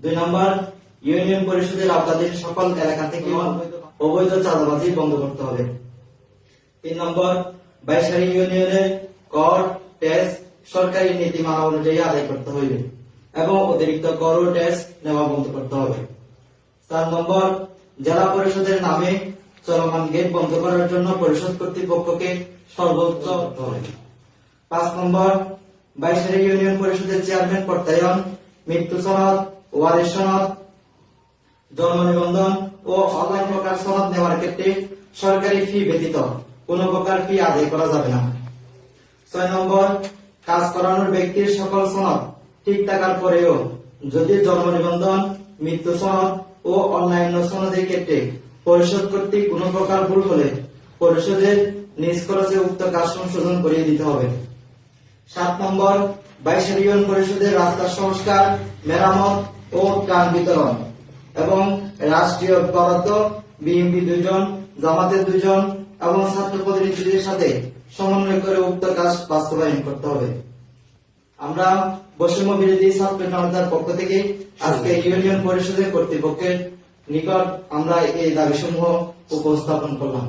দুই নম্বর, ইউনিয়ন পরিষদের সকল এলাকা থেকে অবৈধ চাঁদাবাজি বন্ধ করতে হবে। তিন নম্বর বাইশারি ইউনিয়নের কর, ট্যাক্স, সরকারি নীতিমালা অনুযায়ী আদায় করতে হইবে এবং অতিরিক্ত কর ট্যাক্স নেওয়া বন্ধ করতে হবে। চার নম্বর, জেলা পরিষদের নামে চলমান গেট বন্ধ করার জন্য পরিষদ কর্তৃপক্ষকে সর্বোচ্চ পাঁচ নম্বর, বাইশারি ইউনিয়ন পরিষদের চেয়ারম্যান প্রত্যয়ন, মৃত্যু সনদ, ওয়ারিশ সনদ, জন্ম নিবন্ধন ও অনলাইন প্রকার সনদ নেওয়ার ক্ষেত্রে সরকারি ফি ব্যতীত কোন প্রকার ফি আদায় করা যাবে না। ছয় নম্বর, কাজ করানোর ব্যক্তির সকল সনদ ঠিক থাকার পরেও যদি জন্ম নিবন্ধন, মৃত্যু সনদ ও অন্যান্য সনদের ক্ষেত্রে পরিশোধ কর্তৃক কোন প্রকার ভুল হলে পরিশোধের নিজ খরচে উক্ত কাজ সংশোধন করিয়ে দিতে হবে। সাত নম্বর ইউনিয়ন পরিষদের রাস্তার সংস্কার, মেরামত ও ত্রাণ বিতরণ এবং রাষ্ট্রীয় বরাদ্দ বিএনপি দুজন জামাতের দুজন এবং ছাত্র প্রতিনিধিদের সাথে সমন্বয় করে উক্ত কাজ বাস্তবায়ন করতে হবে। আমরা বৈষম্য বিরোধী ছাত্র জনতার পক্ষ থেকে আজকে ইউনিয়ন পরিষদের কর্তৃপক্ষের নিকট আমরা এই দাবিসমূহ উপস্থাপন করলাম।